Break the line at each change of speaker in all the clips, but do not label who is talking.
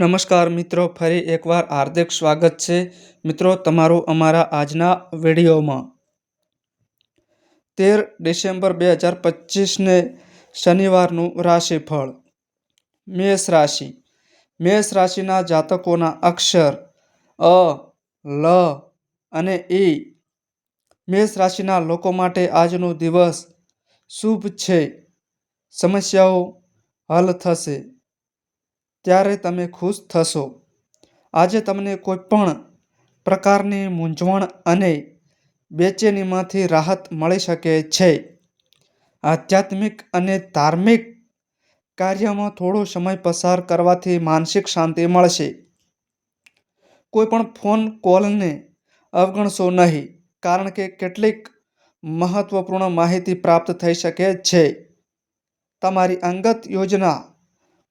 નમસ્કાર મિત્રો, ફરી એકવાર હાર્દિક સ્વાગત છે. મિત્રો, તમારું અમારા આજના વિડીયોમાં. તેર ડિસેમ્બર બે હજાર પચીસને શનિવારનું રાશિફળ. મેષ રાશિ. મેષ રાશિના જાતકોના અક્ષર અ, લ અને ઈ મેષ રાશિના લોકો માટે આજનો દિવસ શુભ છે. સમસ્યાઓ હલ થશે. ત્યારે તમે ખુશ થશો. આજે તમને કોઈ પણ પ્રકારની મૂંઝવણ અને બેચેનીમાંથી રાહત મળી શકે છે. આધ્યાત્મિક અને ધાર્મિક કાર્યમાં થોડો સમય પસાર કરવાથી માનસિક શાંતિ મળશે. કોઈ પણ ફોન કોલને અવગણશો નહીં, કારણ કે કેટલીક મહત્વપૂર્ણ માહિતી પ્રાપ્ત થઈ શકે છે. તમારી અંગત યોજના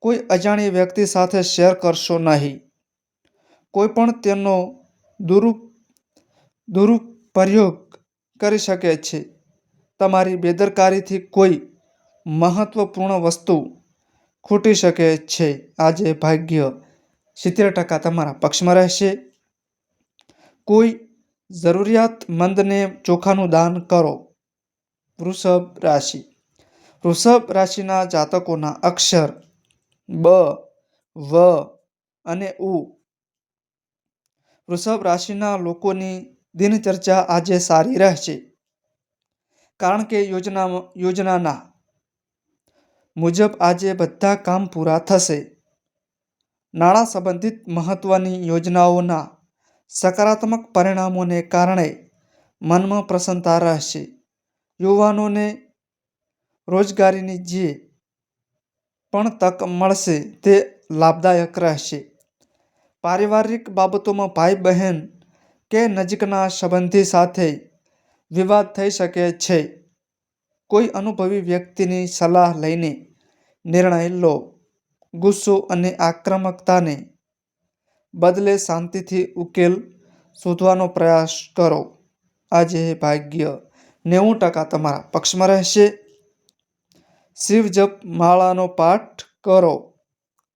કોઈ અજાણી વ્યક્તિ સાથે શેર કરશો નહીં. કોઈ પણ તેનો દુરુ દુરુપયોગ કરી શકે છે. તમારી બેદરકારીથી કોઈ મહત્વપૂર્ણ વસ્તુ ખૂટી શકે છે. આજે ભાગ્ય સિત્તેર ટકા તમારા પક્ષમાં રહેશે. કોઈ જરૂરિયાતમંદને ચોખાનું દાન કરો. વૃષભ રાશિ. વૃષભ રાશિના જાતકોના અક્ષર બ, વ અને ઉ. વૃષભ રાશિના લોકોની દિનચર્ચા આજે સારી રહેશે. કારણ કે યોજના યોજનાના મુજબ આજે બધા કામ પૂરા થશે. નાણાં સંબંધિત મહત્વની યોજનાઓના સકારાત્મક પરિણામોને કારણે મનમાં પ્રસન્નતા રહેશે. યુવાનોને રોજગારીની જે પણ તક મળશે તે લાભદાયક રહેશે. પારિવારિક બાબતોમાં ભાઈ બહેન કે નજીકના સંબંધી સાથે વિવાદ થઈ શકે છે. કોઈ અનુભવી વ્યક્તિની સલાહ લઈને નિર્ણય લો. ગુસ્સો અને આક્રમકતાને બદલે શાંતિથી ઉકેલ શોધવાનો પ્રયાસ કરો. આજે ભાગ્ય નેવું ટકા તમારા પક્ષમાં રહેશે. શિવ જપ માળાનો પાઠ કરો.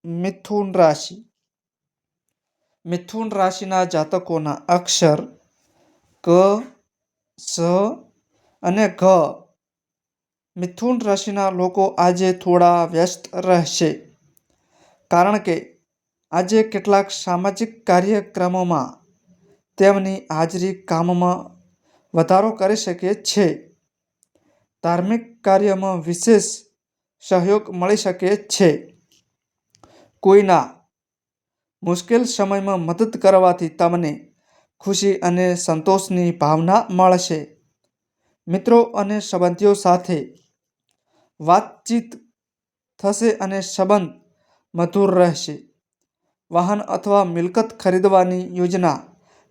મિથુન રાશિ. મિથુન રાશિના જાતકોના અક્ષર ક, સ અને ઘ. મિથુન રાશિના લોકો આજે થોડા વ્યસ્ત રહેશે. કારણ કે આજે કેટલાક સામાજિક કાર્યક્રમોમાં તેમની હાજરી કામમાં વધારો કરી શકે છે. ધાર્મિક કાર્યમાં વિશેષ સહયોગ મળી શકે છે. કોઈના મુશ્કેલ સમયમાં મદદ કરવાથી તમને ખુશી અને સંતોષની ભાવના મળશે. મિત્રો અને સંબંધીઓ સાથે વાતચીત થશે અને સંબંધ મધુર રહેશે. વાહન અથવા મિલકત ખરીદવાની યોજના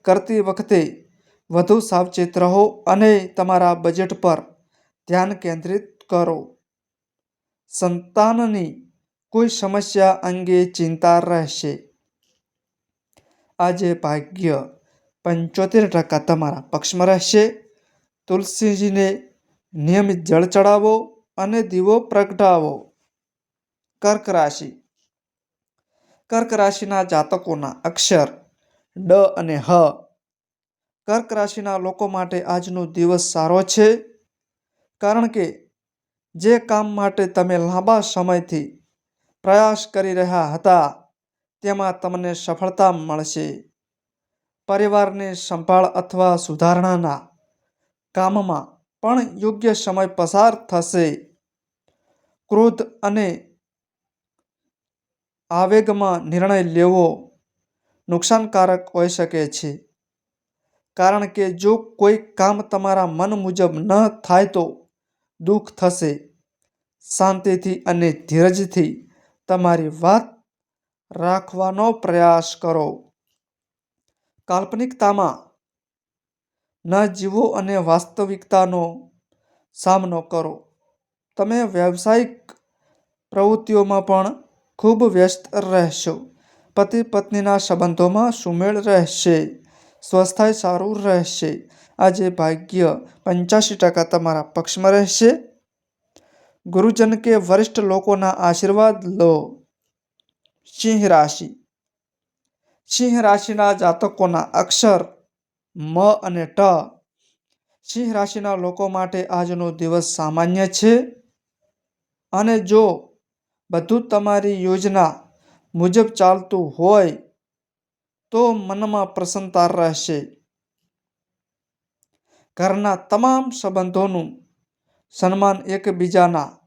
કરતી વખતે વધુ સાવચેત રહો અને તમારા બજેટ પર ધ્યાન કેન્દ્રિત કરો. સંતાનની કોઈ સમસ્યા અંગે ચિંતા રહેશે? આજે ભાગ્ય પંચોતેર ટકા તમારા પક્ષમાં રહેશે. તુલસીજીને નિયમિત જળ ચડાવો અને દીવો પ્રગટાવો. કર્ક રાશિ. કર્ક રાશિના જાતકોના અક્ષર ડ અને હ. કર્ક રાશિના લોકો માટે આજનો દિવસ સારો છે. કારણ કે જે કામ માટે તમે લાંબા સમયથી પ્રયાસ કરી રહ્યા હતા, તેમાં તમને સફળતા મળશે. પરિવારની સંભાળ અથવા સુધારણાના કામમાં પણ યોગ્ય સમય પસાર થશે. ક્રોધ અને આવેગમાં નિર્ણય લેવો નુકસાનકારક હોઈ શકે છે. કારણ કે જો કોઈ કામ તમારા મન મુજબ ન થાય તો દુઃખ થશે. શાંતિથી અને ધીરજથી તમારી વાત રાખવાનો પ્રયાસ કરો. કાલ્પનિકતામાં ન જીવો અને વાસ્તવિકતાનો સામનો કરો. તમે વ્યવસાયિક પ્રવૃત્તિઓમાં પણ ખૂબ વ્યસ્ત રહેશો. પતિ પત્નીના સંબંધોમાં સુમેળ રહેશે. સ્વસ્થાય સારું રહેશે. આજે ભાગ્ય પંચ્યાસી ટકા તમારા પક્ષમાં રહેશે. ગુરુજન કે વરિષ્ઠ લોકોના આશીર્વાદ લો. સિંહ રાશિ. સિંહ રાશિના જાતકોના અક્ષર મ અને ટ. સિંહ રાશિના લોકો માટે આજનો દિવસ સામાન્ય છે. અને જો બધું તમારી યોજના મુજબ ચાલતું હોય તો મનમાં પ્રસન્નતા રહેશે. ઘરના તમામ સંબંધોનું સન્માન એકબીજાના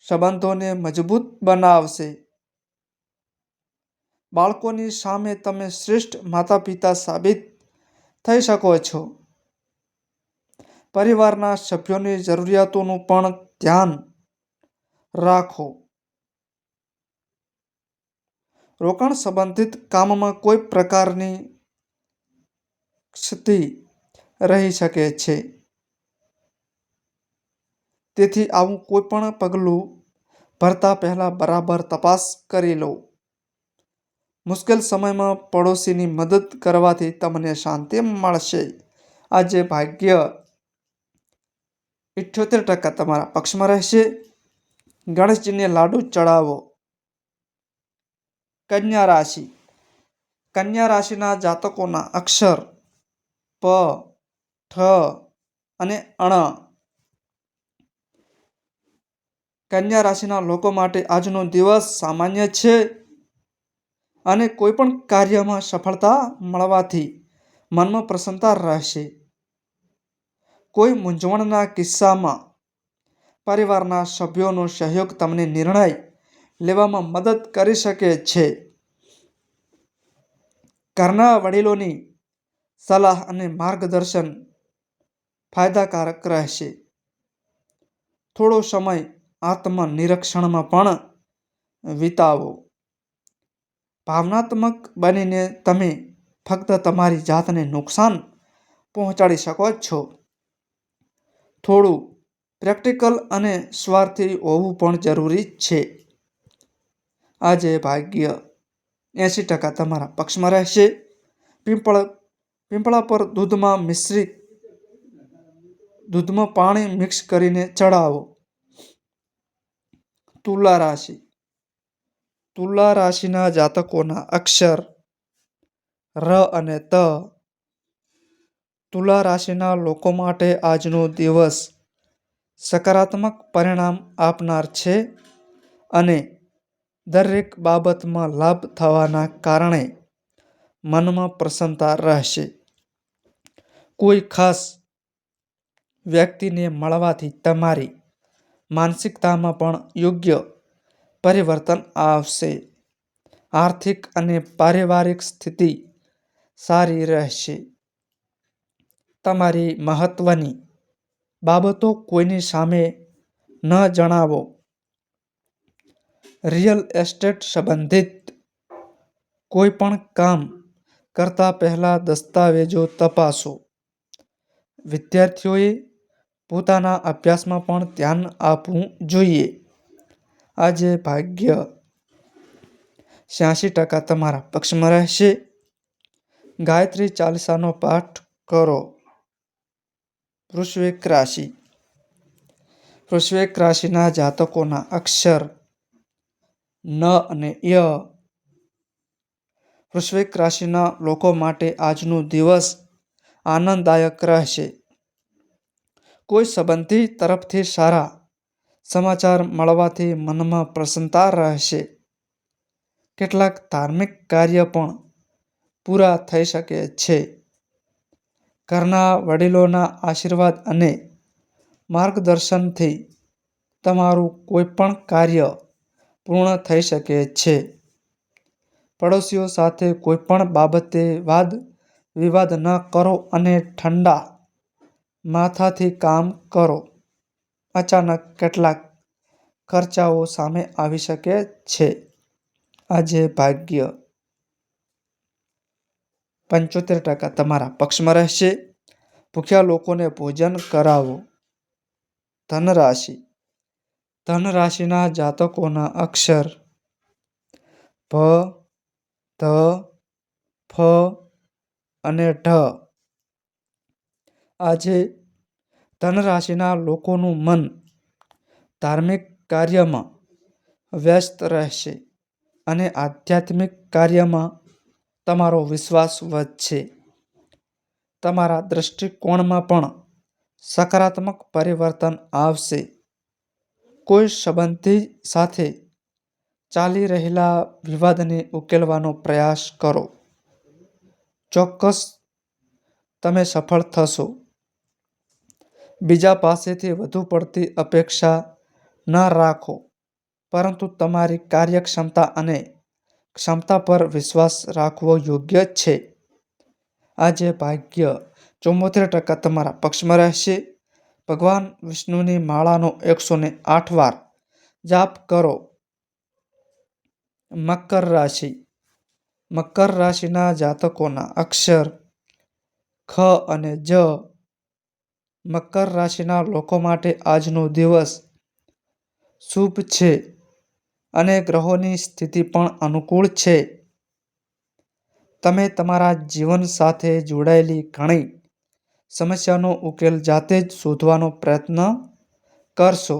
સંબંધોને મજબૂત બનાવશે. બાળકોની સામે તમે શ્રેષ્ઠ માતા-પિતા સાબિત થઈ શકો છો. પરિવારના સભ્યોની જરૂરિયાતોનું પણ ધ્યાન રાખો. રોકાણ સંબંધિત કામમાં કોઈ પ્રકારની ક્ષતિ રહી શકે છે. તેથી આવું કોઈ પણ પગલું ભરતા પહેલાં બરાબર તપાસ કરી લો. મુશ્કેલ સમયમાં પડોશીની મદદ કરવાથી તમને શાંતિ મળશે. આજે ભાગ્ય ઇઠ્યોતેર ટકા તમારા પક્ષમાં રહેશે. ગણેશજીને લાડુ ચડાવો. કન્યા રાશિ. કન્યા રાશિના જાતકોના અક્ષર પ, ઠ અને અણ કન્યા રાશિના લોકો માટે આજનો દિવસ સામાન્ય છે અને કોઈ પણ કાર્યમાં સફળતા મળવાથી મનમાં પ્રસન્નતા રહેશે. કોઈ મૂંઝવણના કિસ્સામાં પરિવારના સભ્યોનો સહયોગ તમને નિર્ણય લેવામાં મદદ કરી શકે છે. ઘરના વડીલોની સલાહ અને માર્ગદર્શન ફાયદાકારક રહેશે. થોડો સમય આત્મનિરીક્ષણમાં પણ વિતાવો. ભાવનાત્મક બનીને તમે ફક્ત તમારી જાતને નુકસાન પહોંચાડી શકો છો. થોડું પ્રેક્ટિકલ અને સ્વાર્થી હોવું પણ જરૂરી છે. આજે ભાગ્ય એંસી ટકા તમારા પક્ષમાં રહેશે. પીંપળ, પીંપળા પર દૂધમાં મિશ્રિત દૂધમાં પાણી મિક્સ કરીને ચડાવો. તુલા રાશિ. તુલા રાશિના જાતકોના અક્ષર ર અને ત. તુલા રાશિના લોકો માટે આજનો દિવસ સકારાત્મક પરિણામ આપનાર છે અને દરેક બાબતમાં લાભ થવાના કારણે મનમાં પ્રસન્નતા રહેશે. કોઈ ખાસ વ્યક્તિને મળવાથી તમારી માનસિકતામાં પણ યોગ્ય પરિવર્તન આવશે. આર્થિક અને પારિવારિક સ્થિતિ સારી રહેશે. તમારી મહત્વની બાબતો કોઈની સામે ન જણાવો. રિયલ એસ્ટેટ સંબંધિત કોઈ પણ કામ કરતા પહેલાં દસ્તાવેજો તપાસો. વિદ્યાર્થીઓએ પોતાના અભ્યાસમાં પણ ધ્યાન આપવું જોઈએ. આજે ભાગ્ય છ્યાસી ટકા તમારા પક્ષમાં રહેશે. ગાયત્રી ચાલીસાનો પાઠ કરો. વૃશ્ચિક રાશિ. વૃશ્ચિક રાશિના જાતકોના અક્ષર ન અને ય. વૃશ્ચિક રાશિના લોકો માટે આજનો દિવસ આનંદદાયક રહેશે. કોઈ સંબંધી તરફથી સારા સમાચાર મળવાથી મનમાં પ્રસન્નતા રહેશે. કેટલાક ધાર્મિક કાર્ય પણ પૂરા થઈ શકે છે. ઘરના વડીલોના આશીર્વાદ અને માર્ગદર્શનથી તમારું કોઈ પણ કાર્ય પૂર્ણ થઈ શકે છે. પડોશીઓ સાથે કોઈ પણ બાબતે વાદ વિવાદ ન કરો અને ઠંડા માથાથી કામ કરો. અચાનક કેટલાક ખર્ચાઓ સામે આવી શકે છે. આજે ભાગ્ય પંચોતેર ટકા તમારા પક્ષમાં રહેશે. ભૂખ્યા લોકોને ભોજન કરાવો. ધનરાશિ. ધનરાશિના જાતકોના અક્ષર ભ, ધ, ફ અને ઢ. આજે ધનરાશિના લોકોનું મન ધાર્મિક કાર્યમાં વ્યસ્ત રહેશે અને આધ્યાત્મિક કાર્યમાં તમારો વિશ્વાસ વધશે. તમારા દૃષ્ટિકોણમાં પણ સકારાત્મક પરિવર્તન આવશે. કોઈ સંબંધી સાથે ચાલી રહેલા વિવાદને ઉકેલવાનો પ્રયાસ કરો. ચોક્કસ તમે સફળ થશો. બીજા પાસેથી વધુ પડતી અપેક્ષા ન રાખો, પરંતુ તમારી કાર્યક્ષમતા અને ક્ષમતા પર વિશ્વાસ રાખવો યોગ્ય છે. આજે ભાગ્ય ચુમ્મોતેર ટકા તમારા પક્ષમાં રહેશે. ભગવાન વિષ્ણુની માળાનો એકસો ને આઠ વાર જાપ કરો. મકર રાશિ. મકર રાશિના જાતકોના અક્ષર ખ અને જ મકર રાશિના લોકો માટે આજનો દિવસ શુભ છે અને ગ્રહોની સ્થિતિ પણ અનુકૂળ છે. તમે તમારા જીવન સાથે જોડાયેલી ઘણી સમસ્યાનો ઉકેલ જાતે જ શોધવાનો પ્રયત્ન કરશો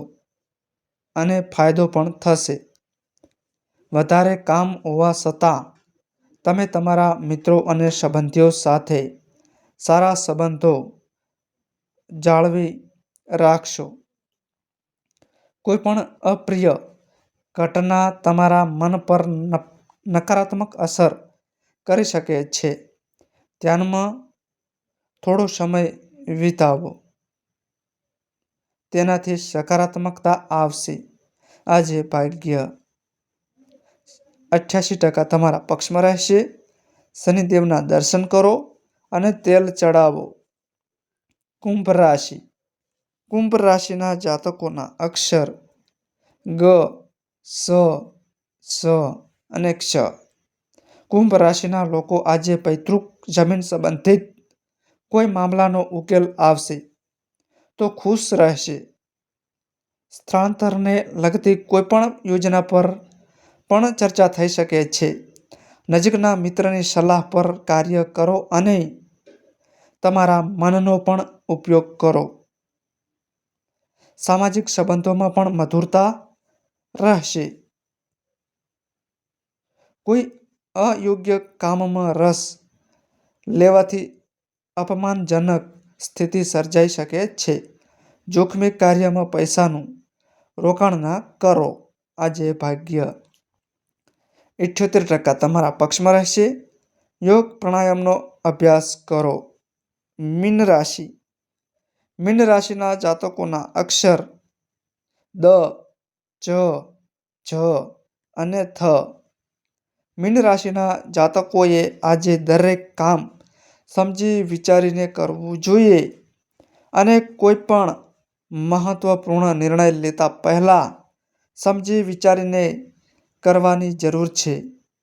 અને ફાયદો પણ થશે. વધારે કામ હોવા છતાં, તમે તમારા મિત્રો અને સંબંધીઓ સાથે સારા સંબંધો જાળવી રાખશો. કોઈ પણ અપ્રિય ઘટના તમારા મન પર નકારાત્મક અસર કરી શકે છે. ધ્યાનમાં થોડો સમય વિતાવો. તેનાથી સકારાત્મકતા આવશે. આજે ભાગ્ય અઠ્યાસી ટકા તમારા પક્ષમાં રહેશે. શનિદેવના દર્શન કરો અને તેલ ચડાવો. કુંભ રાશિ. કુંભ રાશિના જાતકોના અક્ષર ગ, સ સ અને ક્ષ. કુંભ રાશિના લોકો આજે પૈતૃક જમીન સંબંધિત કોઈ મામલાનો ઉકેલ આવશે તો ખુશ રહેશે. સ્થળાંતરને લગતી કોઈ પણ યોજના પર પણ ચર્ચા થઈ શકે છે. નજીકના મિત્રની સલાહ પર કાર્ય કરો અને તમારા મનનો પણ ઉપયોગ કરો. સામાજિક સંબંધોમાં પણ મધુરતા રહેશે. કોઈ અયોગ્ય કામમાં રસ લેવાથી અપમાનજનક સ્થિતિ સર્જાઈ શકે છે. જોખમી કાર્યમાં પૈસાનું રોકાણ ના કરો. આજે ભાગ્ય ઇઠ્યોતેર ટકા તમારા પક્ષમાં રહેશે. યોગ પ્રાણાયામનો અભ્યાસ કરો. મીન રાશિ મીન રાશિના જાતકોના અક્ષર દ, જ જ અને થ. મીન રાશિના જાતકોએ આજે દરેક કામ સમજી વિચારીને કરવું જોઈએ અને કોઈ પણ મહત્વપૂર્ણ નિર્ણય લેતા પહેલાં સમજી વિચારીને કરવાની જરૂર છે.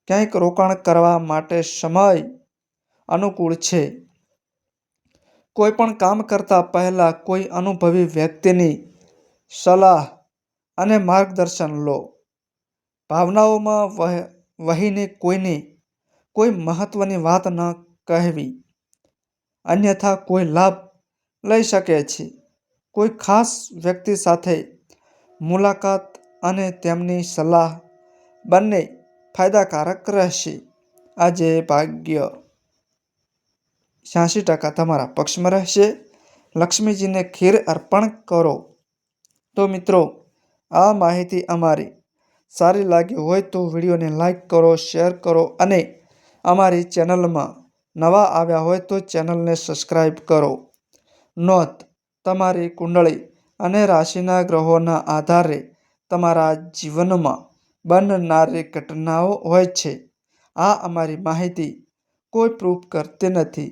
ક્યાંક રોકાણ કરવા માટે સમય અનુકૂળ છે. કોઈ પણ કામ કરતા પહેલાં કોઈ અનુભવી વ્યક્તિની સલાહ અને માર્ગદર્શન લો. ભાવનાઓમાં વહ- વહીને કોઈને કોઈ મહત્વની વાત ન કહેવી. અન્યથા કોઈ લાભ લઈ શકે છે. કોઈ ખાસ વ્યક્તિ સાથે મુલાકાત અને તેમની સલાહ બંને ફાયદાકારક રહેશે. આજે ભાગ્ય. છ્યાસી ટકા તમારા પક્ષમાં રહેશે. લક્ષ્મીજીને ખીર અર્પણ કરો. તો મિત્રો, આ માહિતી અમારી. સારી લાગી હોય તો વિડીયોને લાઈક કરો, શેર કરો અને અમારી ચેનલમાં નવા આવ્યા હોય તો ચેનલને સબસ્ક્રાઈબ કરો. નોંધ, તમારી કુંડળી અને રાશિના ગ્રહોના આધારે તમારા જીવનમાં બનનારી ઘટનાઓ હોય છે. આ અમારી માહિતી કોઈ પ્રૂફ કરતી નથી.